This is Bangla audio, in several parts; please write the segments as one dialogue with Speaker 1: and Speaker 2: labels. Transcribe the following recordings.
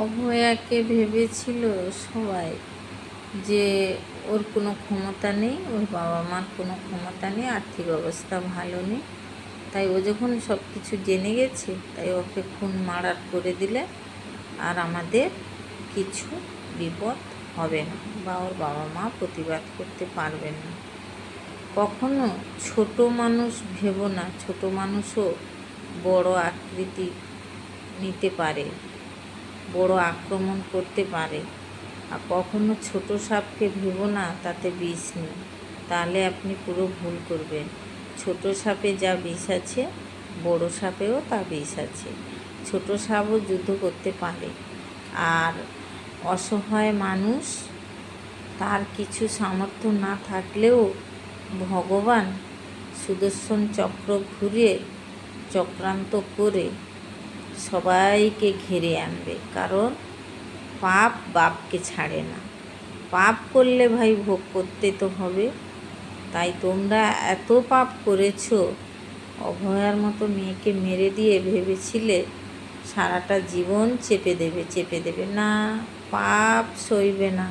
Speaker 1: অভয়াকে ভেবেছিল সবাই যে ওর কোনো ক্ষমতা নেই, ওর বাবা মার কোনো ক্ষমতা নেই, আর্থিক অবস্থা ভালো নেই। তাই ও যখন সব কিছু জেনে গেছে, তাই ওকে খুন মারার করে দিলে আর আমাদের কিছু বিপদ হবে না বা ওর বাবা মা প্রতিবাদ করতে পারবেন না। কখনো ছোট মানুষ ভেবো না, ছোট মানুষও বড় আকৃতি নিতে পারে। বড় আক্রমণ করতে পারে। আর কখনো ছোট সাপকে ভেবো না, তাতে বিষ নেই। তাহলে আপনি পুরো ভুল করবেন। ছোট সাপে যা বিষ আছে, বড় সাপেও তা বিষ আছে। ছোট সাপও যুদ্ধ করতে পারে। আর অসহায় মানুষ, তার কিছু সামর্থ্য না থাকলেও ভগবান সুদর্শন চক্র ঘুরিয়ে চক্রান্ত করে সবাইকে ঘিরে আনবে, কারণ পাপ বাপকে ছাড়ে না। পাপ করলে ভাই ভোগ করতে তো হবে। তাই তোমরা এত পাপ করেছ, অভয়ার মতো মেয়েকে মেরে দিয়ে ভেবেছিলে সারাটা জীবন চেপে দেবে চেপে দেবে। না, পাপ সইবে না।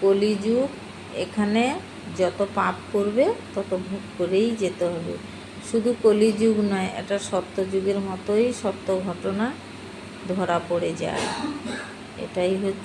Speaker 1: কলিযুগ, এখানে যত পাপ করবে, তত ভোগ করেই যেতে হবে। শুধু কলিযুগ নয় এটা সত্যযুগের মতোই সত্য ঘটনা ধরা পড়ে যায়। এটাই হচ্ছে